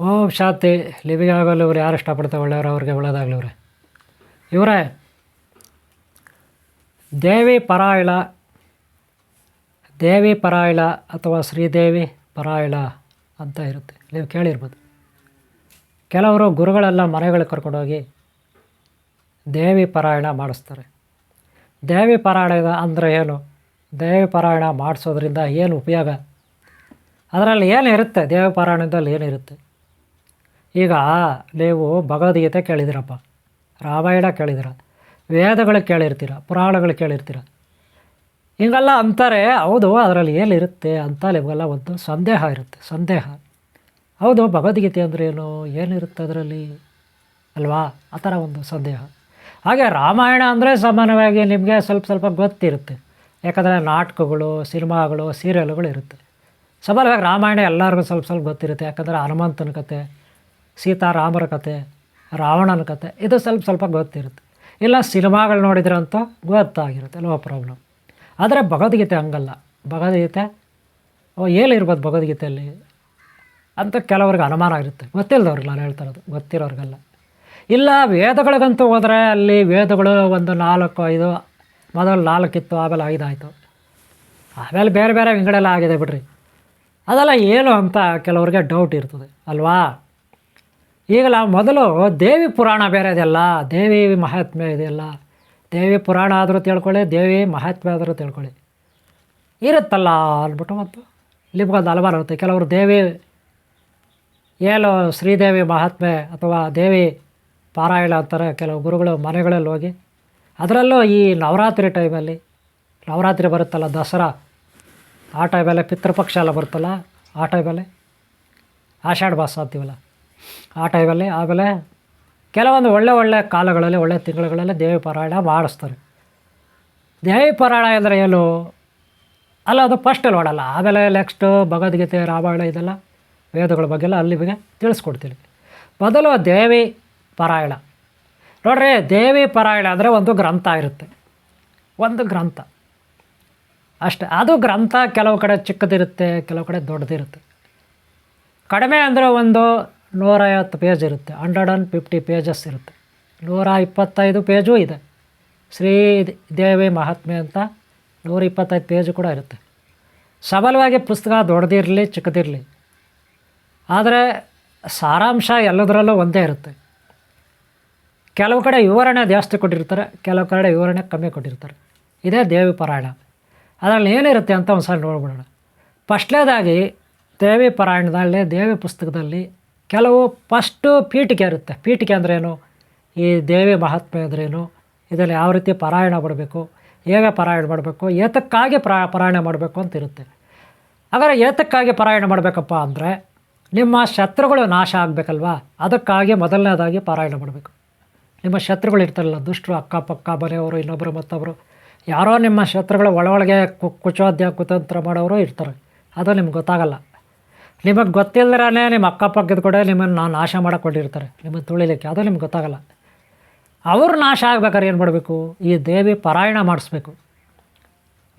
ಓಂ ಶಾತಿ. Living ಆಗೋಲ್ಲ ಇವ್ರು, ಯಾರು ಇಷ್ಟಪಡ್ತಾರೆ ಒಳ್ಳೆಯವ್ರು ಅವ್ರಿಗೆ ಒಳ್ಳೇದಾಗಲಿ ಇವ್ರೆ. ಇವರೇ, ದೇವಿ ಪರಾಯಣ ದೇವಿ ಪರಾಯಣ ಅಥವಾ ಶ್ರೀದೇವಿ ಪರಾಯಣ ಅಂತ ಇರುತ್ತೆ. ನೀವು ಕೇಳಿರ್ಬೋದು. ಕೆಲವರು ಗುರುಗಳೆಲ್ಲ ಮನೆಗಳಿಗೆ ಕರ್ಕೊಂಡೋಗಿ ದೇವಿ ಪಾರಾಯಣ ಮಾಡಿಸ್ತಾರೆ. ದೇವಿ ಪಾರಾಯಣ ಅಂದರೆ ಏನು? ದೇವಿ ಪಾರಾಯಣ ಮಾಡಿಸೋದ್ರಿಂದ ಏನು ಉಪಯೋಗ? ಅದರಲ್ಲಿ ಏನು ಇರುತ್ತೆ ದೇವಿ ಪಾರಾಯಣದಲ್ಲಿ ಏನಿರುತ್ತೆ? ಈಗ ನೀವು ಭಗವದ್ಗೀತೆ ಕೇಳಿದಿರಪ್ಪ ರಾಮಾಯಣ ಕೇಳಿದಿರ ವೇದಗಳು ಕೇಳಿರ್ತೀರ, ಪುರಾಣಗಳು ಕೇಳಿರ್ತೀರ. ಹಿಂಗೆಲ್ಲ ಅಂತಾರೆ, ಹೌದು, ಅದರಲ್ಲಿ ಏನಿರುತ್ತೆ ಅಂತ ನಿಮಗೆಲ್ಲ ಒಂದು ಸಂದೇಹ ಇರುತ್ತೆ, ಸಂದೇಹ. ಹೌದು, ಭಗವದ್ಗೀತೆ ಅಂದರೆ ಏನು, ಏನಿರುತ್ತೆ ಅದರಲ್ಲಿ? ಅಲ್ವಾ? ಆ ಥರ ಒಂದು ಸಂದೇಹ. ಹಾಗೆ ರಾಮಾಯಣ ಅಂದರೆ ಸಾಮಾನ್ಯವಾಗಿ ನಿಮಗೆ ಸ್ವಲ್ಪ ಸ್ವಲ್ಪ ಗೊತ್ತಿರುತ್ತೆ. ಯಾಕಂದರೆ ನಾಟಕಗಳು, ಸಿನಿಮಾಗಳು, ಸೀರಿಯಲ್ಗಳು ಇರುತ್ತೆ. ಸಾಮಾನ್ಯವಾಗಿ ರಾಮಾಯಣ ಎಲ್ಲರಿಗೂ ಸ್ವಲ್ಪ ಸ್ವಲ್ಪ ಗೊತ್ತಿರುತ್ತೆ. ಯಾಕಂದರೆ ಹನುಮಂತನ ಕತೆ ಸೀತಾರಾಮರ ಕತೆ, ರಾವಣನ ಕತೆ, ಇದು ಸ್ವಲ್ಪ ಸ್ವಲ್ಪ ಗೊತ್ತಿರುತ್ತೆ. ಇಲ್ಲ, ಸಿನಿಮಾಗಳು ನೋಡಿದ್ರಂತೂ ಗೊತ್ತಾಗಿರುತ್ತೆ ನೋ ಪ್ರಾಬ್ಲಮ್ ಆದರೆ ಭಗವದ್ಗೀತೆ ಹಂಗಲ್ಲ. ಭಗವದ್ಗೀತೆ, ಓ, ಏನಿರ್ಬೋದು ಭಗವದ್ಗೀತೆಯಲ್ಲಿ? ಅಂತ ಕೆಲವ್ರಿಗೆ ಅನುಮಾನ ಆಗಿರುತ್ತೆ ಗೊತ್ತಿಲ್ಲದವ್ರಿಗೆ ನಾನು ಹೇಳ್ತಾ ಇರೋದು, ಗೊತ್ತಿರೋರಿಗೆಲ್ಲ. ಇಲ್ಲ, ವೇದಗಳಿಗಂತೂ ಹೋದರೆ ಅಲ್ಲಿ ವೇದಗಳು ಒಂದು ನಾಲ್ಕು, ಐದು, ಮೊದಲು ನಾಲ್ಕಿತ್ತು ಆಮೇಲೆ ಐದಾಯಿತು ಆಮೇಲೆ ಬೇರೆ ಬೇರೆ ವಿಂಗಡೆಲ್ಲ ಆಗಿದೆ ಬಿಡ್ರಿ. ಅದೆಲ್ಲ ಏನು ಅಂತ ಕೆಲವ್ರಿಗೆ ಡೌಟ್ ಇರ್ತದೆ, ಅಲ್ವಾ? ಈಗ ನಾವು ಮೊದಲು ದೇವಿ ಪುರಾಣ ಬೇರೆ ಇದೆಯಲ್ಲ ದೇವಿ ಮಹಾತ್ಮೆ ಇದೆಯಲ್ಲ ದೇವಿ ಪುರಾಣ ಆದರೂ ತಿಳ್ಕೊಳ್ಳಿ, ದೇವಿ ಮಹಾತ್ಮೆ ಆದರೂ ತಿಳ್ಕೊಳ್ಳಿ. ಇರುತ್ತಲ್ಲ ಅಂದ್ಬಿಟ್ಟು ಮತ್ತು ನಿಮ್ಗೊಂದು ಹಲವಾರು ಇರುತ್ತೆ ಕೆಲವರು ದೇವಿ, ಏನು ಶ್ರೀದೇವಿ ಮಹಾತ್ಮೆ ಅಥವಾ ದೇವಿ ಪಾರಾಯಣ ಅಂತಾರೆ, ಕೆಲವು ಗುರುಗಳು ಮನೆಗಳಲ್ಲಿ ಹೋಗಿ. ಅದರಲ್ಲೂ ಈ ನವರಾತ್ರಿ ಟೈಮಲ್ಲಿ, ನವರಾತ್ರಿ ಬರುತ್ತಲ್ಲ ದಸರಾ, ಆ ಟೈಮಲ್ಲಿ ಪಿತೃಪಕ್ಷ ಎಲ್ಲ ಬರುತ್ತಲ್ಲ, ಆ ಟೈಮಲ್ಲಿ ಆಷಾಢ ಮಾಸ ಅಂತೀವಲ್ಲ. ಆ ಟೈಮಲ್ಲಿ ಆಮೇಲೆ ಕೆಲವೊಂದು ಒಳ್ಳೆ ಒಳ್ಳೆ ಕಾಲಗಳಲ್ಲಿ, ಒಳ್ಳೆ ತಿಂಗಳುಗಳಲ್ಲಿ ದೇವಿ ಪಾರಾಯಣ ಮಾಡಿಸ್ತಾರೆ. ದೇವಿ ಪಾರಾಯಣ ಅಂದರೆ ಏನು? ಅಲ್ಲ, ಅದು ಫಸ್ಟ್ ಓಡಲ್ಲ ಆಮೇಲೆ ನೆಕ್ಸ್ಟು ಭಗವದ್ಗೀತೆ, ರಾಮಾಯಣ ಇದೆಲ್ಲ ವೇದಗಳ ಬಗ್ಗೆ ಎಲ್ಲ ಅಲ್ಲಿ ಬಗ್ಗೆ ತಿಳಿಸ್ಕೊಡ್ತೀನಿ. ಮೊದಲು ದೇವಿ ಪಾರಾಯಣ. ನೋಡ್ರಿ, ದೇವಿ ಪಾರಾಯಣ ಅಂದರೆ ಒಂದು ಗ್ರಂಥ ಇರುತ್ತೆ. ಒಂದು ಗ್ರಂಥ. ಅಷ್ಟೇ. ಅದು ಗ್ರಂಥ ಕೆಲವು ಕಡೆ ಚಿಕ್ಕದಿರುತ್ತೆ, ಕೆಲವು ಕಡೆ ದೊಡ್ಡದಿರುತ್ತೆ. ಕಡಿಮೆ ಅಂದರೆ ಒಂದು ನೂರೈವತ್ತು ಪೇಜ್ ಇರುತ್ತೆ. ಹಂಡ್ರೆಡ್ ಆ್ಯಂಡ್ ಫಿಫ್ಟಿ ಪೇಜಸ್ ಇರುತ್ತೆ. ನೂರ ಇಪ್ಪತ್ತೈದು ಪೇಜೂ ಇದೆ. ಶ್ರೀ ದೇವಿ ಮಹಾತ್ಮೆ ಅಂತ ನೂರ ಇಪ್ಪತ್ತೈದು ಪೇಜು ಕೂಡ ಇರುತ್ತೆ. ಸಬಲವಾಗಿ ಪುಸ್ತಕ ದೊಡ್ಡದಿರಲಿ, ಚಿಕ್ಕದಿರಲಿ. ಆದರೆ ಸಾರಾಂಶ ಎಲ್ಲದರಲ್ಲೂ ಒಂದೇ ಇರುತ್ತೆ. ಕೆಲವು ಕಡೆ ವಿವರಣೆ ಜಾಸ್ತಿ ಕೊಟ್ಟಿರ್ತಾರೆ, ಕೆಲವು ಕಡೆ ವಿವರಣೆ ಕಮ್ಮಿ ಕೊಟ್ಟಿರ್ತಾರೆ. ಇದೇ ದೇವಿ ಪಾರಾಯಣ. ಅದರಲ್ಲಿ ಏನಿರುತ್ತೆ ಅಂತ ಒಂದು ಸಲ ನೋಡ್ಬಿಡೋಣ. ಫಸ್ಟ್ನೇದಾಗಿ ದೇವಿ ಪಾರಾಯಣದಲ್ಲಿ ದೇವಿ ಪುಸ್ತಕದಲ್ಲಿ ಕೆಲವು ಫಸ್ಟು ಪೀಠಿಕೆ ಇರುತ್ತೆ. ಪೀಠಿಕೆ ಅಂದ್ರೇನು ಈ ದೇವಿ ಮಹಾತ್ಮೆ ಅಂದ್ರೇನು ಇದರಲ್ಲಿ ಯಾವ ರೀತಿ ಪಾರಾಯಣ ಮಾಡಬೇಕು? ಹೇಗೆ ಪಾರಾಯಣ ಮಾಡಬೇಕು? ಏತಕ್ಕಾಗಿ ಪ್ರಾ, ಪಾರಾಯಣ ಮಾಡಬೇಕು ಅಂತ ಇರುತ್ತೆ. ಹಾಗಾದರೆ ಏತಕ್ಕಾಗಿ ಪಾರಾಯಣ ಮಾಡಬೇಕಪ್ಪ ಅಂದರೆ ನಿಮ್ಮ ಶತ್ರುಗಳು ನಾಶ ಆಗಬೇಕಲ್ವಾ? ಅದಕ್ಕಾಗಿ ಮೊದಲನೇದಾಗಿ ಪಾರಾಯಣ ಮಾಡಬೇಕು. ನಿಮ್ಮ ಶತ್ರುಗಳು ಇರ್ತಾರಲ್ಲ, ದುಷ್ಟರು, ಅಕ್ಕಪಕ್ಕ, ಮನೆಯವರು ಇನ್ನೊಬ್ಬರು ಮತ್ತೊಬ್ಬರು ಯಾರೋ ನಿಮ್ಮ ಶತ್ರುಗಳು ಒಳೊಳಗೆ ಕು, ಕುಚೋದ್ಯ, ಕುತಂತ್ರ ಮಾಡೋರು ಇರ್ತಾರೆ. ಅದು ನಿಮ್ಗೆ ಗೊತ್ತಾಗಲ್ಲ. ನಿಮಗೆ ಗೊತ್ತಿಲ್ಲದೇ ನಿಮ್ಮ ಅಕ್ಕಪಕ್ಕದ ಕೂಡ ನಿಮ್ಮನ್ನು ನಾನು ನಾಶ ಮಾಡಿಕೊಂಡಿರ್ತಾರೆ. ನಿಮ್ಮನ್ನು ತುಳಿಲಿಕ್ಕೆ, ಅದು ನಿಮ್ಗೆ ಗೊತ್ತಾಗಲ್ಲ. ಅವರು ನಾಶ ಆಗ್ಬೇಕಾದ್ರೆ ಏನು ಮಾಡಬೇಕು? ಈ ದೇವಿ ಪಾರಾಯಣ ಮಾಡಿಸ್ಬೇಕು.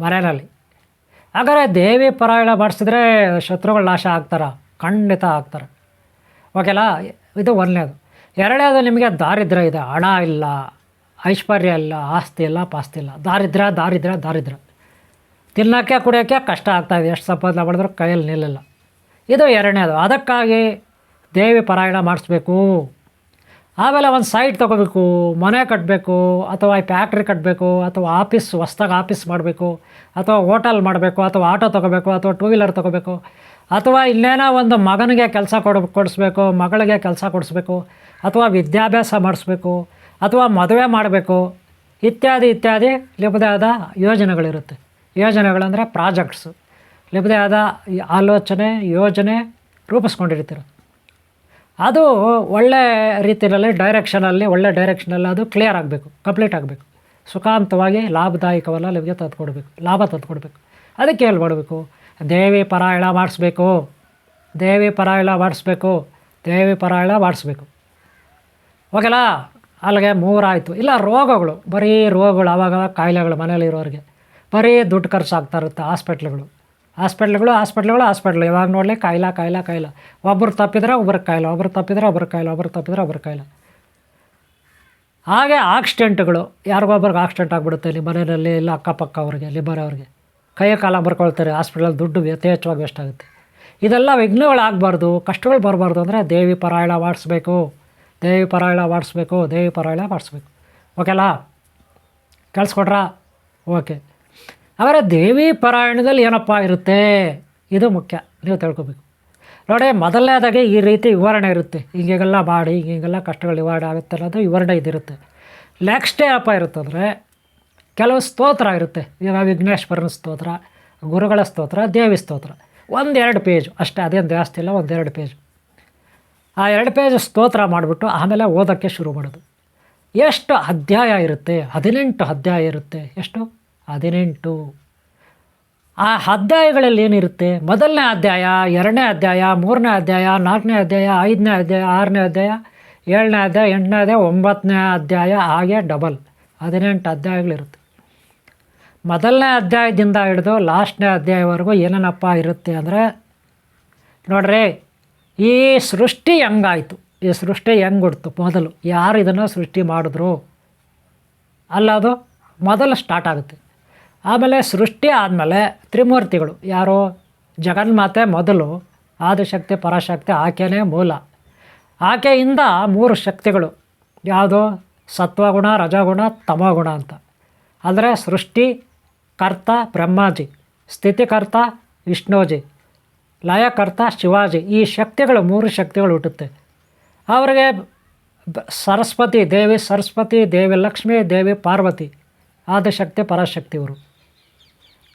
ಮನೆಯಲ್ಲಿ ಹಾಗಾದರೆ ದೇವಿ ಪಾರಾಯಣ ಮಾಡಿಸಿದ್ರೆ ಶತ್ರುಗಳು ನಾಶ ಆಗ್ತಾರ? ಖಂಡಿತ ಆಗ್ತಾರೆ. ಓಕೆಲ್ಲ ಇದು ಒಂದನೇದು. ಎರಡನೇದು ನಿಮಗೆ ದಾರಿದ್ರ್ಯ ಇದೆ. ಹಣ ಇಲ್ಲ, ಐಶ್ವರ್ಯ ಇಲ್ಲ, ಆಸ್ತಿ ಇಲ್ಲ, ಪಾಸ್ತಿ ಇಲ್ಲ. ದಾರಿದ್ರ್ಯ ದಾರಿದ್ರ್ಯ ದಾರಿದ್ರ್ಯ. ತಿನ್ನೋಕ್ಕೆ, ಕುಡಿಯೋಕ್ಕೆ ಕಷ್ಟ ಆಗ್ತಾಯಿದೆ ಎಷ್ಟು ಸಂಪಾದನೆ ಮಾಡಿದ್ರು ಕೈಯಲ್ಲಿ ನಿಲ್ಲಲ್ಲ. ಇದು ಎರಡನೇದು. ಅದಕ್ಕಾಗಿ ದೇವಿ ಪಾರಾಯಣ ಮಾಡಿಸ್ಬೇಕು. ಆಮೇಲೆ ಒಂದು ಸೈಟ್ ತೊಗೋಬೇಕು. ಮನೆ ಕಟ್ಟಬೇಕು ಅಥವಾ ಫ್ಯಾಕ್ಟ್ರಿ ಕಟ್ಟಬೇಕು ಅಥವಾ ಆಫೀಸ್, ಹೊಸ್ದಾಗಿ ಆಫೀಸ್ ಮಾಡಬೇಕು, ಅಥವಾ ಹೋಟೆಲ್ ಮಾಡಬೇಕು, ಅಥವಾ ಆಟೋ ತೊಗೋಬೇಕು, ಅಥವಾ ಟೂ ವೀಲರ್ ತೊಗೋಬೇಕು, ಅಥವಾ ಇನ್ನೇನೋ ಒಂದು ಮಗನಿಗೆ ಕೆಲಸ ಕೊಡ, ಕೊಡಿಸ್ಬೇಕು, ಮಗಳಿಗೆ ಕೆಲಸ ಕೊಡಿಸ್ಬೇಕು, ಅಥವಾ ವಿದ್ಯಾಭ್ಯಾಸ ಮಾಡಿಸ್ಬೇಕು, ಅಥವಾ ಮದುವೆ ಮಾಡಬೇಕು, ಇತ್ಯಾದಿ ಇತ್ಯಾದಿ ಲಿಪದಾದ ಯೋಜನೆಗಳಿರುತ್ತೆ. ಯೋಜನೆಗಳಂದರೆ ಪ್ರಾಜೆಕ್ಟ್ಸು. ನಿಮ್ಮದೇ ಆದ ಆಲೋಚನೆ, ಯೋಜನೆ ರೂಪಿಸ್ಕೊಂಡಿರ್ತೀರ. ಅದು ಒಳ್ಳೆ ರೀತಿಯಲ್ಲಿ ಡೈರೆಕ್ಷನಲ್ಲಿ ಒಳ್ಳೆ ಡೈರೆಕ್ಷನಲ್ಲಿ ಅದು ಕ್ಲಿಯರ್ ಆಗಬೇಕು ಕಂಪ್ಲೀಟ್ ಆಗಬೇಕು. ಸುಖಾಂತವಾಗಿ ಲಾಭದಾಯಕವಲ್ಲ ನಿಮಗೆ ತಂದುಕೊಡ್ಬೇಕು ಲಾಭ ತಂದುಕೊಡ್ಬೇಕು ಅದಕ್ಕೆ ಏನು ಮಾಡಬೇಕು? ದೇವಿ ಪರಾಯಣ ಮಾಡಿಸ್ಬೇಕು. ದೇವಿ ಪರಾಯಣ ಮಾಡಿಸ್ಬೇಕು. ದೇವಿ ಪರಾಯಣ ಮಾಡಿಸ್ಬೇಕು. ಓಕೆಲ್ಲ ಅಲ್ಲಿಗೆ ಮೂರಾಯಿತು. ಇಲ್ಲ, ರೋಗಗಳು. ಬರೀ ರೋಗಗಳು ಆವಾಗ ಕಾಯಿಲೆಗಳು ಮನೇಲಿರೋರಿಗೆ ಬರೀ ದುಡ್ಡು ಖರ್ಚಾಗ್ತಾ ಇರುತ್ತೆ, ಹಾಸ್ಪಿಟ್ಲ್ಗಳು. ಹಾಸ್ಪಿಟ್ಲ್ಗಳು ಹಾಸ್ಪಿಟ್ಲ್ಗಳು, ಹಾಸ್ಪಿಟ್ಲ್. ಇವಾಗ ನೋಡಲಿ ಕಾಯಿಲ ಕಾಯಿಲ ಕಾಯಿಲ. ಒಬ್ಬರು ತಪ್ಪಿದ್ರೆ ಒಬ್ಬರು ಕಾಯಿಲೆ, ಒಬ್ರು ತಪ್ಪಿದ್ರೆ ಒಬ್ರು ಕಾಯಿಲೆ, ಒಬ್ರು ತಪ್ಪಿದ್ರೆ ಒಬ್ರು ಕಾಯಿಲೆ. ಹಾಗೆ ಆಕ್ಸಿಡೆಂಟ್ಗಳು. ಯಾರಿಗೊಬ್ರಿಗೆ ಆಕ್ಸಿಡೆಂಟ್ ಆಗಿಬಿಡುತ್ತೆ ಇಲ್ಲಿ ಮನೆಯಲ್ಲಿ, ಇಲ್ಲ ಅಕ್ಕಪಕ್ಕ ಅವ್ರಿಗೆ ಇಲ್ಲಿ ಅವ್ರಿಗೆ ಕೈ ಕಾಲ ಬರ್ಕೊಳ್ತಾರೆ, ಹಾಸ್ಪಿಟಲಲ್ಲಿ ದುಡ್ಡು ಯಥೇಚ್ಛವಾಗಿ ವೇಸ್ಟ್ ಆಗುತ್ತೆ. ಇದೆಲ್ಲ ವಿಘ್ನಗಳಾಗಬಾರ್ದು, ಕಷ್ಟಗಳು ಬರಬಾರ್ದು ಅಂದರೆ ದೇವಿ ಪರಾಯಣ ಮಾಡಿಸ್ಬೇಕು. ದೇವಿ ಪರಾಯಣ ಮಾಡಿಸ್ಬೇಕು, ದೇವಿ ಪರಾಯಣ ಮಾಡಿಸ್ಬೇಕು. ಓಕೆಲಾ ಕೇಳಿಸ್ಕೊಡ್ರಾ? ಓಕೆ. ಅವರ ದೇವಿ ಪಾರಾಯಣದಲ್ಲಿ ಏನಪ್ಪ ಇರುತ್ತೆ? ಇದು ಮುಖ್ಯ. ನೀವು ತಿಳ್ಕೊಬೇಕು. ನೋಡಿ, ಮೊದಲನೇದಾಗಿ ಈ ರೀತಿ ವಿವರಣೆ ಇರುತ್ತೆ. ಹಿಂಗೆಲ್ಲ ಮಾಡಿ, ಹಿಂಗೆಲ್ಲ ಕಷ್ಟಗಳು ನಿವಾರಣೆ ಆಗುತ್ತೆ ಅನ್ನೋದು ವಿವರಣೆ ಇದಿರುತ್ತೆ. ನೆಕ್ಸ್ಟ್ ಏನಪ್ಪ ಇರುತ್ತೆ ಅಂದರೆ, ಕೆಲವು ಸ್ತೋತ್ರ ಇರುತ್ತೆ. ಈಗ ವಿಘ್ನೇಶ್ವರನ ಸ್ತೋತ್ರ, ಗುರುಗಳ ಸ್ತೋತ್ರ, ದೇವಿ ಸ್ತೋತ್ರ. ಒಂದೆರಡು ಪೇಜು ಅಷ್ಟೇ, ಅದೇನು ಜಾಸ್ತಿ ಇಲ್ಲ, ಒಂದೆರಡು ಪೇಜು ಆ ಎರಡು ಪೇಜ್ ಸ್ತೋತ್ರ ಮಾಡಿಬಿಟ್ಟು ಆಮೇಲೆ ಓದೋಕ್ಕೆ ಶುರು ಮಾಡೋದು. ಎಷ್ಟು ಅಧ್ಯಾಯ ಇರುತ್ತೆ? ಹದಿನೆಂಟು ಅಧ್ಯಾಯ ಇರುತ್ತೆ. ಎಷ್ಟು? ಹದಿನೆಂಟು. ಆ ಅಧ್ಯಾಯಗಳಲ್ಲಿ ಏನಿರುತ್ತೆ? ಮೊದಲನೇ ಅಧ್ಯಾಯ, ಎರಡನೇ ಅಧ್ಯಾಯ, ಮೂರನೇ ಅಧ್ಯಾಯ, ನಾಲ್ಕನೇ ಅಧ್ಯಾಯ, ಐದನೇ ಅಧ್ಯಾಯ, ಆರನೇ ಅಧ್ಯಾಯ, ಏಳನೇ ಅಧ್ಯಾಯ, ಎಂಟನೇ ಅಧ್ಯಾಯ, ಒಂಬತ್ತನೇ ಅಧ್ಯಾಯ, ಹಾಗೆ ಡಬಲ್. ಹದಿನೆಂಟು ಅಧ್ಯಾಯಗಳಿರುತ್ತೆ. ಮೊದಲನೇ ಅಧ್ಯಾಯದಿಂದ ಹಿಡಿದು ಲಾಸ್ಟ್ನೇ ಅಧ್ಯಾಯವರೆಗೂ ಏನೇನಪ್ಪ ಇರುತ್ತೆ ಅಂದರೆ, ನೋಡ್ರಿ, ಈ ಸೃಷ್ಟಿ ಹೆಂಗಾಯಿತು? ಈ ಸೃಷ್ಟಿ ಹೆಂಗೆ ಹುಡ್ತು ಮೊದಲು ಯಾರು ಇದನ್ನು ಸೃಷ್ಟಿ ಮಾಡಿದ್ರು? ಅಲ್ಲದು ಮೊದಲು ಸ್ಟಾರ್ಟ್ ಆಗುತ್ತೆ. ಆಮೇಲೆ ಸೃಷ್ಟಿ ಆದಮೇಲೆ ತ್ರಿಮೂರ್ತಿಗಳು. ಯಾರು? ಜಗನ್ಮಾತೆ ಮೊದಲು, ಆದಿಶಕ್ತಿ, ಪರಾಶಕ್ತಿ ಆಕೆಯೇ ಮೂಲ. ಆಕೆಯಿಂದ ಮೂರು ಶಕ್ತಿಗಳು. ಯಾವುದು? ಸತ್ವಗುಣ, ರಜಗುಣ, ತಮಗುಣ ಅಂತ. ಅಂದರೆ ಸೃಷ್ಟಿ, ಕರ್ತ, ಬ್ರಹ್ಮಾಜಿ. ಸ್ಥಿತಿಕರ್ತ, ವಿಷ್ಣುಜಿ. ಲಯಕರ್ತ, ಶಿವಾಜಿ. ಈ ಶಕ್ತಿಗಳು ಮೂರು ಶಕ್ತಿಗಳು ಹುಟ್ಟುತ್ತೆ. ಅವರಿಗೆ ಸರಸ್ವತಿ ದೇವಿ ಸರಸ್ವತಿ ದೇವಿ, ಲಕ್ಷ್ಮೀ ದೇವಿ, ಪಾರ್ವತಿ, ಆದಿಶಕ್ತಿ, ಪರಾಶಕ್ತಿ ಇವರು.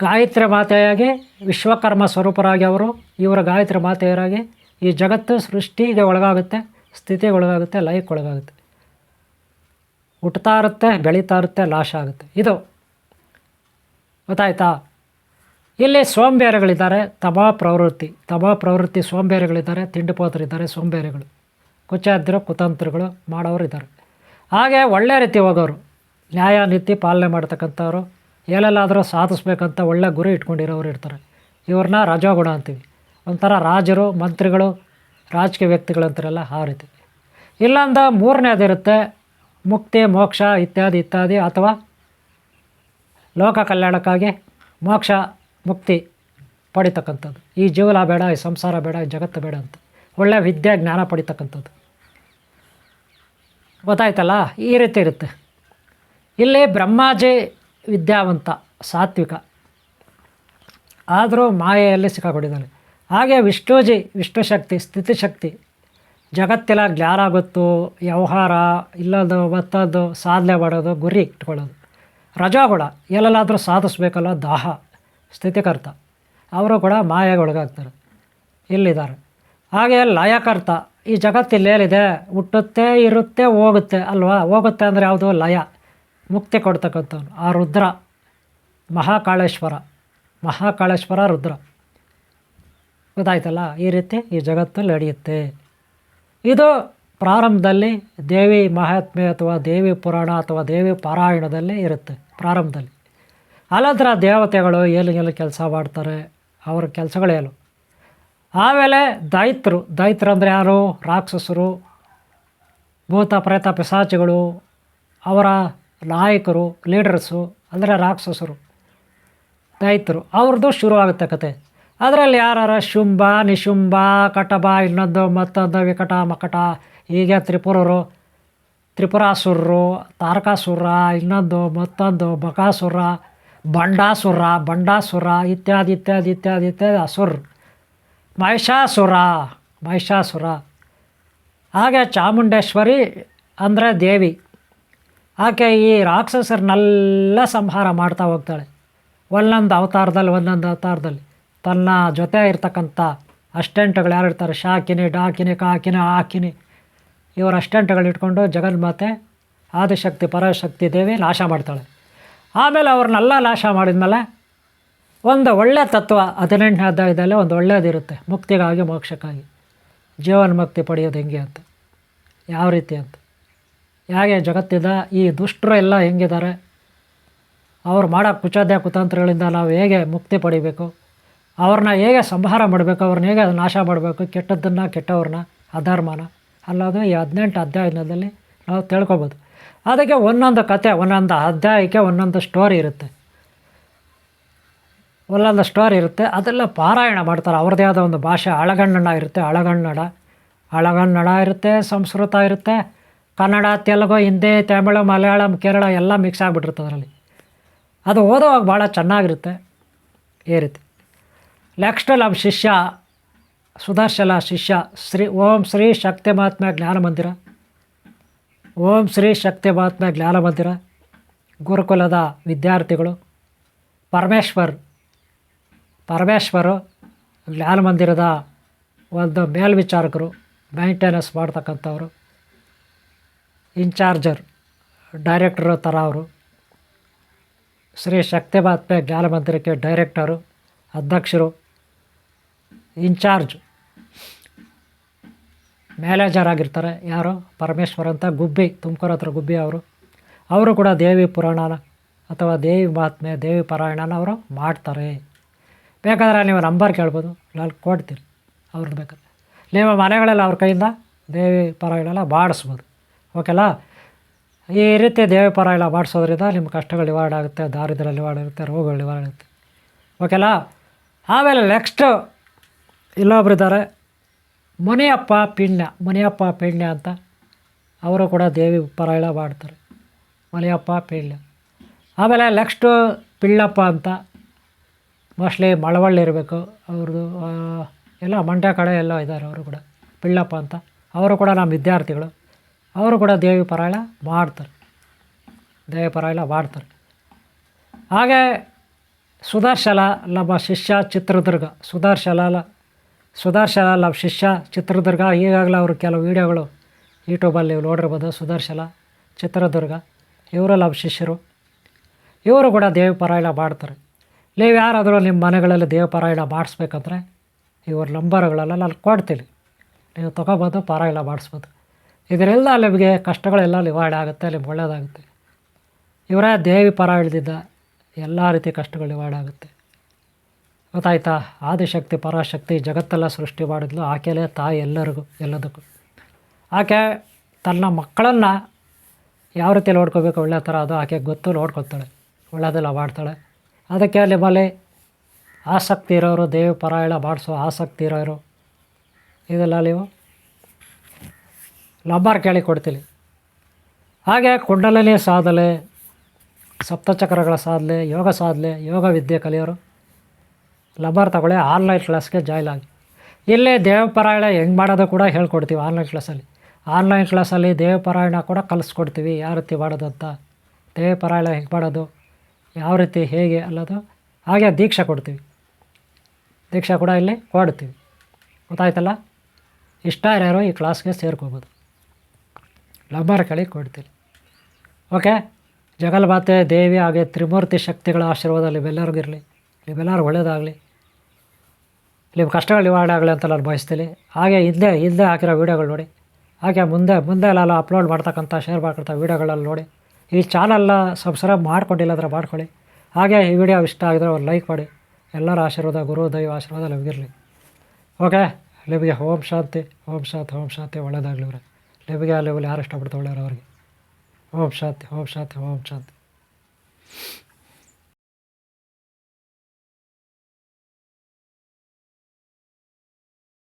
ಗಾಯತ್ರಿ ಮಾತೆಯಾಗಿ ವಿಶ್ವಕರ್ಮ ಸ್ವರೂಪರಾಗಿ ಅವರು, ಇವರ ಗಾಯತ್ರಿ ಮಾತೆಯರಾಗಿ ಈ ಜಗತ್ತು ಸೃಷ್ಟಿಗೆ ಒಳಗಾಗುತ್ತೆ, ಸ್ಥಿತಿಗೆ ಒಳಗಾಗುತ್ತೆ, ಲಯಕ್ಕೆ ಒಳಗಾಗುತ್ತೆ. ಹುಟ್ಟುತ್ತಾ ಇರುತ್ತೆ, ಬೆಳೀತಾ ಇರುತ್ತೆ ಲಾಶ ಆಗುತ್ತೆ. ಇದು ಗೊತ್ತಾಯ್ತಾ? ಇಲ್ಲಿ ಸೋಂಬೇರಿಗಳಿದ್ದಾರೆ ತಬಾ ಪ್ರವೃತ್ತಿ. ತಬಾ ಪ್ರವೃತ್ತಿ ಸೋಂಬೇರಿಗಳಿದ್ದಾರೆ, ತಿಂಡಿಪೋತರಿದ್ದಾರೆ, ಸೋಂಬೇರಿಗಳು. ಕುಚಾದ್ಯರು ಕುತಂತ್ರಗಳು ಮಾಡೋರು ಇದ್ದಾರೆ ಹಾಗೆ ಒಳ್ಳೆ ರೀತಿ ಹೋಗೋರು, ನ್ಯಾಯ ನೀತಿ ಪಾಲನೆ ಮಾಡ್ತಕ್ಕಂಥವ್ರು ಎಲ್ಲೆಲ್ಲಾದರೂ ಸಾಧಿಸ್ಬೇಕಂತ ಒಳ್ಳೆ ಗುರಿ ಇಟ್ಕೊಂಡಿರೋರು ಇರ್ತಾರೆ. ಇವ್ರನ್ನ ರಾಜಾಗುಣ ಅಂತೀವಿ. ಒಂಥರ ರಾಜರು, ಮಂತ್ರಿಗಳು, ರಾಜಕೀಯ ವ್ಯಕ್ತಿಗಳು ಅಂತಾರಲ್ಲ, ಆ ರೀತಿ. ಇಲ್ಲಾಂದ ಮೂರನೇದಿರುತ್ತೆ ಮುಕ್ತಿ, ಮೋಕ್ಷ ಇತ್ಯಾದಿ ಇತ್ಯಾದಿ, ಅಥವಾ ಲೋಕ ಕಲ್ಯಾಣಕ್ಕಾಗಿ ಮೋಕ್ಷ, ಮುಕ್ತಿ ಪಡಿತಕ್ಕಂಥದ್ದು. ಈ ಜೀವನ ಬೇಡ, ಈ ಸಂಸಾರ ಬೇಡ, ಈ ಜಗತ್ತು ಬೇಡ ಅಂತ. ಒಳ್ಳೆಯ ವಿದ್ಯೆ, ಜ್ಞಾನ ಪಡಿತಕ್ಕಂಥದ್ದು. ಗೊತ್ತಾಯ್ತಲ್ಲ? ಈ ರೀತಿ ಇರುತ್ತೆ. ಇಲ್ಲಿ ಬ್ರಹ್ಮಾಜಿ ವಿದ್ಯಾವಂತ, ಸಾತ್ವಿಕ. ಆದರೂ ಮಾಯೆಯಲ್ಲಿ ಸಿಕ್ಕಾಕೊಂಡಿದ್ದಾನೆ. ಹಾಗೆ ವಿಷ್ಣುಜಿ, ವಿಷ್ಣುಶಕ್ತಿ, ಸ್ಥಿತಿಶಕ್ತಿ. ಜಗತ್ತೆಲ್ಲ, ಜ್ಞಾನ ಗೊತ್ತು, ವ್ಯವಹಾರ ಇಲ್ಲದು ಮತ್ತದ್ದು, ಸಾಧನೆ ಮಾಡೋದು, ಗುರಿ ಇಟ್ಕೊಳ್ಳೋದು ರಜಾಗುಣ, ಎಲ್ಲೆಲ್ಲಾದರೂ ಸಾಧಿಸ್ಬೇಕಲ್ಲ ದಾಹ, ಸ್ಥಿತಿಕರ್ತ. ಅವರು ಕೂಡ ಮಾಯೆಗೆ ಒಳಗಾಗ್ತಾರೆ ಇಲ್ಲಿದ್ದಾರೆ. ಹಾಗೆ ಲಯಕರ್ತ, ಈ ಜಗತ್ತಿಲ್ಲೇನಿದೆ, ಹುಟ್ಟುತ್ತೆ, ಇರುತ್ತೆ, ಹೋಗುತ್ತೆ ಅಲ್ವಾ? ಹೋಗುತ್ತೆ ಅಂದರೆ ಯಾವುದು? ಲಯ. ಮುಕ್ತಿ ಕೊಡ್ತಕ್ಕಂಥವ್ನು. ಆ ರುದ್ರ ಮಹಾಕಾಳೇಶ್ವರ. ಮಹಾಕಾಳೇಶ್ವರ ರುದ್ರ. ಗೊತ್ತಾಯ್ತಲ್ಲ? ಈ ರೀತಿ ಈ ಜಗತ್ತು ನಡೆಯುತ್ತೆ. ಇದು ಪ್ರಾರಂಭದಲ್ಲಿ ದೇವಿ ಮಹಾತ್ಮೆ ಅಥವಾ ದೇವಿ ಪುರಾಣ ಅಥವಾ ದೇವಿ ಪಾರಾಯಣದಲ್ಲಿ ಇರುತ್ತೆ ಪ್ರಾರಂಭದಲ್ಲಿ. ಅಲ್ಲದ್ರ ದೇವತೆಗಳು ಏನು ಏನು ಕೆಲಸ ಮಾಡ್ತಾರೆ. ಅವ್ರ ಕೆಲಸಗಳೇನು ಆಮೇಲೆ ದೈತ್ರು. ದೈತ್ರು ಅಂದರೆ ಯಾರು? ರಾಕ್ಷಸರು, ಭೂತ, ಪ್ರೇತ ಪಿಸಾಚಿಗಳು ಅವರ ನಾಯಕರು ಲೀಡರ್ಸು ಅಂದರೆ ರಾಕ್ಷಸರು ದೈತರು ಅವ್ರದ್ದು ಶುರುವಾಗುತ್ತೆ ಕತೆ. ಅದರಲ್ಲಿ ಯಾರು ಶುಂಭ, ನಿಶುಂಭ, ಕಟಬ, ಇನ್ನೊಂದು ಮತ್ತೊಂದು ವಿಕಟ ಮಕಟ, ಹೀಗೆ ತ್ರಿಪುರರು, ತ್ರಿಪುರಾಸುರರು, ತಾರಕಾಸುರ, ಇನ್ನೊಂದು ಮತ್ತೊಂದು ಬಕಾಸುರ ಬಂಡಾಸುರ ಬಂಡಾಸುರ, ಇತ್ಯಾದಿ ಇತ್ಯಾದಿ ಇತ್ಯಾದಿ ಇತ್ಯಾದಿ, ಅಸುರ್, ಮಹಿಷಾಸುರ ಮಹಿಷಾಸುರ. ಹಾಗೆ ಚಾಮುಂಡೇಶ್ವರಿ ಅಂದರೆ ದೇವಿ. ಆಕೆ ಈ ರಾಕ್ಷಸರನ್ನೆಲ್ಲ ಸಂಹಾರ ಮಾಡ್ತಾ ಹೋಗ್ತಾಳೆ. ಒಂದೊಂದು ಅವತಾರದಲ್ಲಿ ಒಂದೊಂದು ಅವತಾರದಲ್ಲಿ. ತನ್ನ ಜೊತೆ ಇರ್ತಕ್ಕಂಥ ಅಸ್ಟೆಂಟ್ಗಳು ಯಾರು ಇರ್ತಾರೆ? ಶಾಕಿನಿ, ಡಾಕಿನಿ, ಕಾಕಿನಿ, ಆಕಿನಿ. ಇವರ ಅಸ್ಟೆಂಟ್ಗಳು ಇಟ್ಕೊಂಡು ಜಗನ್ಮಾತೆ, ಆದಿಶಕ್ತಿ, ಪರಶಕ್ತಿ ದೇವಿ ನಾಶ ಮಾಡ್ತಾಳೆ. ಆಮೇಲೆ ಅವ್ರನ್ನೆಲ್ಲ ನಾಶ ಮಾಡಿದ್ಮೇಲೆ ಒಂದು ಒಳ್ಳೆಯ ತತ್ವ ಹದಿನೆಂಟನೇ ಅಧ್ಯಾಯದಲ್ಲಿ ಒಂದು ಒಳ್ಳೆಯದಿರುತ್ತೆ ಮುಕ್ತಿಗಾಗಿ ಮೋಕ್ಷಕ್ಕಾಗಿ. ಜೀವನ್ಮುಕ್ತಿ ಪಡೆಯೋದು ಹೆಂಗೆ ಅಂತ. ಯಾವ ರೀತಿ ಅಂತ. ಹೇಗೆ ಜಗತ್ತಿದ ಈ ದುಷ್ಟರು ಎಲ್ಲ ಹೆಂಗಿದ್ದಾರೆ? ಅವ್ರು ಮಾಡೋ ಕುಚಾದ್ಯ ಕುತಂತ್ರಗಳಿಂದ ನಾವು ಹೇಗೆ ಮುಕ್ತಿ ಪಡಿಬೇಕು? ಅವ್ರನ್ನ ಹೇಗೆ ಸಂಹಾರ ಮಾಡಬೇಕು? ಅವ್ರನ್ನ ಹೇಗೆ ನಾಶ ಮಾಡಬೇಕು? ಕೆಟ್ಟದ್ದನ್ನು, ಕೆಟ್ಟವ್ರನ್ನ? ಅಧರ್ಮನ? ಅಲ್ಲೋದು ಈ ಹದಿನೆಂಟು ಅಧ್ಯಾಯದಲ್ಲಿ ನಾವು ತಿಳ್ಕೊಬೋದು. ಅದಕ್ಕೆ ಒಂದೊಂದು ಕತೆ, ಒಂದೊಂದು ಅಧ್ಯಾಯಕ್ಕೆ ಒಂದೊಂದು ಸ್ಟೋರಿ ಇರುತ್ತೆ. ಒಂದೊಂದು ಸ್ಟೋರಿ ಇರುತ್ತೆ. ಅದೆಲ್ಲ ಪಾರಾಯಣ ಮಾಡ್ತಾರೆ. ಅವ್ರದ್ದೇ ಆದ ಒಂದು ಭಾಷೆ. ಹಳಗನ್ನಡ ಇರುತ್ತೆ. ಹಳಗನ್ನಡ ಅಳಗನ್ನಡ ಇರುತ್ತೆ, ಸಂಸ್ಕೃತ ಇರುತ್ತೆ. ಕನ್ನಡ, ತೆಲುಗು, ಹಿಂದಿ, ತಮಿಳು, ಮಲಯಾಳಂ, ಕೇರಳ ಎಲ್ಲ ಮಿಕ್ಸ್ ಆಗಿಬಿಟ್ಟಿರುತ್ತೆ ಅದರಲ್ಲಿ. ಅದು ಓದೋವಾಗ ಭಾಳ ಚೆನ್ನಾಗಿರುತ್ತೆ ಈ ರೀತಿ. ನೆಕ್ಸ್ಟ್ ನಮ್ಮ ಶಿಷ್ಯ, ಸುದರ್ಶನ ಶಿಷ್ಯ, ಶ್ರೀ, ಓಂ ಶ್ರೀ ಶಕ್ತಿ ಮಹಾತ್ಮ ಜ್ಞಾನ ಮಂದಿರ. ಓಂ ಶ್ರೀ ಶಕ್ತಿ ಮಹಾತ್ಮ ಜ್ಞಾನ ಮಂದಿರ, ಗುರುಕುಲದ ವಿದ್ಯಾರ್ಥಿಗಳು, ಪರಮೇಶ್ವರ್, ಪರಮೇಶ್ವರು ಜ್ಞಾನ ಮಂದಿರದ ಒಂದು ಮೇಲ್ವಿಚಾರಕರು ಮೈಂಟೆನೆನ್ಸ್ ಮಾಡ್ತಕ್ಕಂಥವ್ರು. ಇನ್ಚಾರ್ಜರ್, ಡೈರೆಕ್ಟ್ರ್ ಥರ ಅವರು. ಶ್ರೀ ಶಕ್ತಿ ಮಹಾತ್ಮೆ ಜ್ಞಾನ ಮಂದಿರಕ್ಕೆ ಡೈರೆಕ್ಟರು, ಅಧ್ಯಕ್ಷರು, ಇನ್ಚಾರ್ಜ್. ಮ್ಯಾನೇಜರ್ ಆಗಿರ್ತಾರೆ ಯಾರು, ಪರಮೇಶ್ವರ್ ಅಂತ ಗುಬ್ಬಿ, ತುಮಕೂರು ಹತ್ರ ಗುಬ್ಬಿ ಅವರು. ಅವರು ಕೂಡ ದೇವಿ ಪುರಾಣನ ಅಥವಾ ದೇವಿ ಮಹಾತ್ಮೆ ದೇವಿ ಪರಾಯಣನ ಅವರು ಮಾಡ್ತಾರೆ. ಬೇಕಾದ್ರೆ ನೀವು ನಂಬರ್ ಕೇಳ್ಬೋದು, ನಾನು ಕೊಡ್ತೀನಿ. ಅವ್ರದ್ದು ಬೇಕಾದ್ರೆ. ನೀವು ಮನೆಗಳೆಲ್ಲ ಅವ್ರ ಕೈಯಿಂದ ದೇವಿ ಪಾರಾಯಣ ಮಾಡಿಸ್ಬೋದು. ಓಕೆಲಾ ಈ ರೀತಿ ದೇವಪರ ಎಲ್ಲ ಮಾಡಿಸೋದ್ರಿಂದ ನಿಮ್ಮ ಕಷ್ಟಗಳು ನಿವಾರಣೆ ಆಗುತ್ತೆ ದಾರಿದ್ರ್ಯ ನಿವಾರಣೆ ಆಗುತ್ತೆ ರೋಗಗಳು ನಿವಾರಣೆ ಆಗುತ್ತೆ ಓಕೆಲಾ ಆಮೇಲೆ ನೆಕ್ಸ್ಟು ಇಲ್ಲೊಬ್ರು ಇದ್ದಾರೆ. ಮುನಿಯಪ್ಪ ಪಿಣ್ಯ ಮುನಿಯಪ್ಪ ಪಿಣ್ಯ ಅಂತ ಅವರು ಕೂಡ ದೇವಿ ಪಾರಾಯಣ ಮಾಡ್ತಾರೆ. ಮುನಿಯಪ್ಪ ಪಿಣ್ಯ. ಆಮೇಲೆ ನೆಕ್ಸ್ಟು ಪಿಳ್ಳಪ್ಪ ಅಂತ ಮೋಸ್ಟ್ಲಿ ಮಳವಳ್ಳಿ ಇರಬೇಕು. ಅವ್ರದ್ದು ಎಲ್ಲ ಮಂಡ್ಯ ಕಡೆ ಎಲ್ಲ ಇದ್ದಾರೆ ಅವರು ಕೂಡ. ಪಿಳ್ಳಪ್ಪ ಅಂತ. ಅವರು ಕೂಡ ನಮ್ಮ ವಿದ್ಯಾರ್ಥಿಗಳು. ಅವರು ಕೂಡ ದೇವಿ ಪಾರಾಯಣ ಮಾಡ್ತಾರೆ. ದೇವಿ ಪಾರಾಯಣ ಮಾಡ್ತಾರೆ. ಹಾಗೆ ಸುದರ್ಶಲ ನಮ್ಮ ಶಿಷ್ಯ ಚಿತ್ರದುರ್ಗ ಸುದರ್ಶಲ ಸುದರ್ಶಲ ನಮ್ಮ ಶಿಷ್ಯ ಚಿತ್ರದುರ್ಗ. ಈಗಾಗಲೇ ಅವರು ಕೆಲವು ವೀಡಿಯೋಗಳು ಯೂಟ್ಯೂಬಲ್ಲಿ ನೀವು ನೋಡಿರ್ಬೋದು. ಸುದರ್ಶಲ ಚಿತ್ರದುರ್ಗ, ಇವರು ನಮ್ಮ ಶಿಷ್ಯರು. ಇವರು ಕೂಡ ದೇವಿ ಪಾರಾಯಣ ಮಾಡ್ತಾರೆ. ನೀವು ಯಾರಾದರೂ ನಿಮ್ಮ ಮನೆಗಳಲ್ಲಿ ದೇವ ಪರಾಯಣ ಮಾಡಿಸ್ಬೇಕಂದ್ರೆ ಇವ್ರ ನಂಬರ್ಗಳೆಲ್ಲ ನಾನು ಕೊಡ್ತೀನಿ ನೀವು ತೊಗೊಬೋದು, ಪಾರಾಯಣ ಮಾಡಿಸ್ಬೋದು. ಇದರೆಲ್ಲ ನಿಮಗೆ ಕಷ್ಟಗಳೆಲ್ಲ ನಿವಾರಣೆ ಆಗುತ್ತೆ ನಿಮ್ಗೆ ಒಳ್ಳೆಯದಾಗುತ್ತೆ ಇವರೇ ದೇವಿ ಪರ ಇಳಿದಿದ್ದ ಎಲ್ಲ ರೀತಿ ಕಷ್ಟಗಳು ನಿವಾರಣೆ ಆಗುತ್ತೆ ಗೊತ್ತಾಯ್ತಾ? ಆದಿಶಕ್ತಿ, ಪರಾಶಕ್ತಿ, ಜಗತ್ತೆಲ್ಲ ಸೃಷ್ಟಿ ಮಾಡಿದ್ಲು ಆಕೆಲೇ ತಾಯಿ ಎಲ್ಲರಿಗೂ, ಎಲ್ಲದಕ್ಕೂ. ಆಕೆ ತನ್ನ ಮಕ್ಕಳನ್ನು ಯಾವ ರೀತಿ ನೋಡ್ಕೋಬೇಕು, ಒಳ್ಳೆ ಥರ ಅದು ಆಕೆ ಗೊತ್ತು ನೋಡ್ಕೊತಾಳೆ ಒಳ್ಳೆಯದೆಲ್ಲ ಮಾಡ್ತಾಳೆ. ಅದಕ್ಕೆ ನಿಮ್ಮಲ್ಲಿ ಆಸಕ್ತಿ ಇರೋರು, ದೇವಿ ಪರಾಯಣ ಮಾಡಿಸೋ ಆಸಕ್ತಿ ಇರೋರು, ಇದೆಲ್ಲ ನೀವು ನಂಬರ್ ಕೇಳಿ ಕೊಡ್ತೀನಿ. ಹಾಗೆ ಕುಂಡಲನೆ ಸಾಧನೆ ಸಪ್ತಚಕ್ರಗಳ ಸಾಧನೆ ಯೋಗ ಸಾಧನೆ ಯೋಗ ವಿದ್ಯೆ ಕಲಿಯೋರು. ಲಂಬಾರ್ ತಗೊಳ್ಳಿ ಆನ್ಲೈನ್ ಕ್ಲಾಸ್ಗೆ ಜಾಯ್ನ್ ಆಗಿ. ಇಲ್ಲಿ ದೇವಪಾರಾಯಣ ಹೆಂಗೆ ಮಾಡೋದು ಕೂಡ ಹೇಳ್ಕೊಡ್ತೀವಿ ಆನ್ಲೈನ್ ಕ್ಲಾಸಲ್ಲಿ ಆನ್ಲೈನ್ ಕ್ಲಾಸಲ್ಲಿ ದೇವಪಾರಾಯಣ ಕೂಡ ಕಲಿಸ್ಕೊಡ್ತೀವಿ, ಯಾವ ರೀತಿ ಮಾಡೋದು ಅಂತ. ದೇವಪಾರಾಯಣ ಹೆಂಗೆ ಮಾಡೋದು, ಯಾವ ರೀತಿ, ಹೇಗೆ ಅನ್ನೋದು. ಹಾಗೆ ದೀಕ್ಷೆ ಕೊಡ್ತೀವಿ. ದೀಕ್ಷೆ ಕೂಡ ಇಲ್ಲಿ ಕೊಡ್ತೀವಿ. ಗೊತ್ತಾಯ್ತಲ್ಲ? ಇಷ್ಟ ಯಾರ್ಯಾರು ಈ ಕ್ಲಾಸ್ಗೆ ಸೇರ್ಕೋಬೋದು. ನಂಬರ್ ಕೇಳಿ ಕೊಡ್ತೀನಿ ಓಕೆ ಜಗಲ್ಮಾತೆ ದೇವಿ ಹಾಗೆ ತ್ರಿಮೂರ್ತಿ ಶಕ್ತಿಗಳ ಆಶೀರ್ವಾದ ನಿಮ್ಮೆಲ್ಲರಿಗೂ ಇರಲಿ. ನಿಮ್ಮೆಲ್ಲರಿಗೂ ಒಳ್ಳೆಯದಾಗಲಿ ನಿಮ್ಮ ಕಷ್ಟಗಳು ನಿವಾರಣೆ ಆಗಲಿ ಅಂತ ನಾನು ಬಯಸ್ತೀನಿ. ಹಾಗೆ ಹಿಂದೆ ಹಿಂದೆ ಹಾಕಿರೋ ವೀಡಿಯೋಗಳು ನೋಡಿ. ಹಾಗೆ ಮುಂದೆ ಮುಂದೆ ಎಲ್ಲ ಅಪ್ಲೋಡ್ ಮಾಡ್ತಕ್ಕಂಥ ಶೇರ್ ಮಾಡ್ಕೊಳ್ತಾ ವೀಡಿಯೋಗಳಲ್ಲಿ ನೋಡಿ. ಈ ಚಾನಲ್ನ ಸಬ್ಸ್ಕ್ರೈಬ್ ಮಾಡ್ಕೊಂಡಿಲ್ಲ ಅಂದರೆ ಮಾಡ್ಕೊಳ್ಳಿ. ಹಾಗೆ ಈ ವಿಡಿಯೋ ಇಷ್ಟ ಆಗಿದ್ರೆ ಒಂದು ಲೈಕ್ ಮಾಡಿ. ಎಲ್ಲರ ಆಶೀರ್ವಾದ, ಗುರು, ದೈವ ಆಶೀರ್ವಾದ ನಮಗಿರಲಿ ಓಕೆ ನಿಮಗೆ ಓಂ ಶಾಂತಿ ಓಂ ಶಾಂತಿ ಓಂ ಶಾಂತಿ ಒಳ್ಳೆಯದಾಗಲಿ ಇವ್ರೆ ಆ ಲೆವೆಲ್ ಯಾರು ಇಷ್ಟಪಡ್ತಾ ಒಳ್ಳೆಯವ್ರು ಅವ್ರಿಗೆ? ಓಂ ಶಾಂತಿ ಓಂ ಶಾಂತಿ ಓಂ ಶಾಂತಿ.